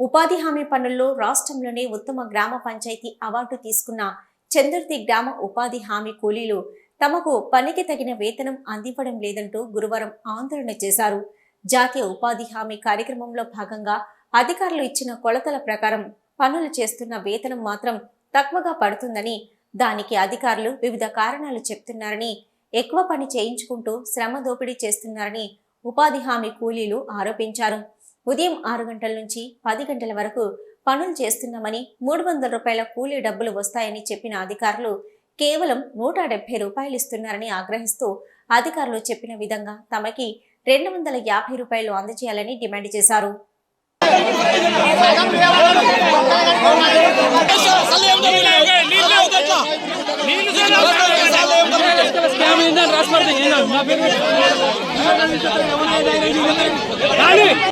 ఉపాధి హామీ పనుల్లో రాష్ట్రంలోనే ఉత్తమ గ్రామ పంచాయతీ అవార్డు తీసుకున్న చందుర్తి గ్రామ ఉపాధి హామీ కూలీలు తమకు పనికి తగిన వేతనం అందివ్వడం లేదంటూ గురువారం ఆందోళన చేశారు. జాతీయ ఉపాధి హామీ కార్యక్రమంలో భాగంగా అధికారులు ఇచ్చిన కొలతల ప్రకారం పనులు చేస్తున్న వేతనం మాత్రం తక్కువగా పడుతుందని దానికి అధికారులు వివిధ కారణాలు చెప్తున్నారని ఎక్కువ పని చేయించుకుంటూ శ్రమ దోపిడీ చేస్తున్నారని ఉపాధి హామీ కూలీలు ఆరోపించారు. ఉదయం ఆరు గంటల నుంచి పది గంటల వరకు పనులు చేస్తున్నామని మూడు వందల రూపాయల కూలీ డబ్బులు వస్తాయని చెప్పిన అధికారులు కేవలం నూట డెబ్బై రూపాయలు ఇస్తున్నారని ఆగ్రహిస్తూ అధికారులు చెప్పిన విధంగా తమకి రెండు వందల యాభై రూపాయలు అందజేయాలని డిమాండ్ చేశారు. స్కామ్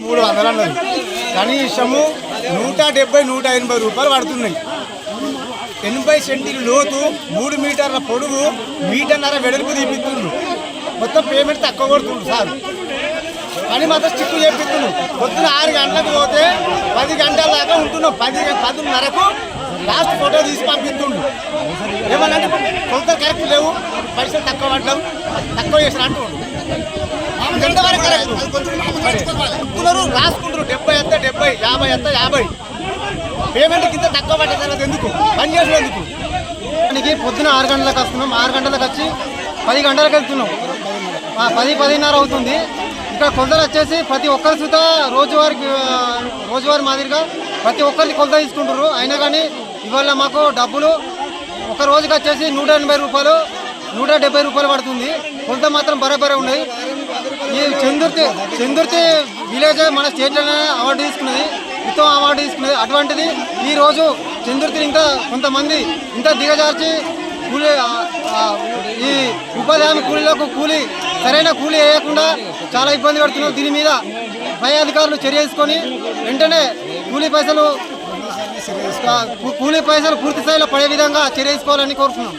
మూడు వందలు అన్నది. కనీసము నూట డెబ్బై నూట ఎనభై రూపాయలు పడుతున్నాయి ఎనభై సెంటీలు లోతు మూడు మీటర్ల పొడుగు మీటర్న్నర వెడల్పు తీపిస్తుండ్రు మొత్తం పేమెంట్ తక్కువ కొడుతుండ్రు సార్. పని మాత్రం చిక్కు చేపిస్తుండ్రు పొద్దున ఆరు గంటలకు పోతే పది గంటల దాకా ఉంటున్నాం. పది పదిన్నరకు లాస్ట్ ఫోటో తీసి పంపిస్తుండ్రు ఏమన్నా కొంత కరెక్ట్ లేవు. పైసలు తక్కువ పడ్డం తక్కువ చేసిన అంటుండ్రు ఎంతవరకు కరెక్ట్ చెప్తున్నారు రాసుకుంటారు. డెబ్బై ఎంత డెబ్బై యాభై ఎంత యాభై. పేమెంట్ కింద తక్కువ పడ్డది ఎందుకు? పని చేసేందుకు మనకి పొద్దున ఆరు గంటలకు వస్తున్నాం. ఆరు గంటలకు వచ్చి పది గంటలకు వెళ్తున్నాం. పది పదిన్నర అవుతుంది. ఇక్కడ కొలతలు వచ్చేసి ప్రతి ఒక్కరి సుత రోజువారి రోజువారి మాదిరిగా ప్రతి ఒక్కరికి కొలత తీసుకుంటారు అయినా కానీ ఇవాళ మాకు డబ్బులు ఒక రోజుకి వచ్చేసి నూట ఎనభై రూపాయలు నూట డెబ్బై రూపాయలు పడుతుంది. కొలత మాత్రం బరాబరే ఉన్నాయి. ఈ చందుర్తి చందుర్తి విలేజ్ మన స్టేట్లోనే అవార్డు తీసుకున్నది. ఉత్తమ అవార్డు తీసుకున్నది. అటువంటిది ఈరోజు చందుర్తిని ఇంకా కొంతమంది ఇంకా దిగజార్చి కూలి ఈ ఉపాధి హామీ కూలీలకు కూలి సరైన కూలీ వేయకుండా చాలా ఇబ్బంది పెడుతున్నారు. దీని మీద పై అధికారులు చర్య తీసుకొని వెంటనే కూలీ పైసలు కూలీ పైసలు పూర్తి స్థాయిలో పడే విధంగా చర్య తీసుకోవాలని కోరుతున్నాం.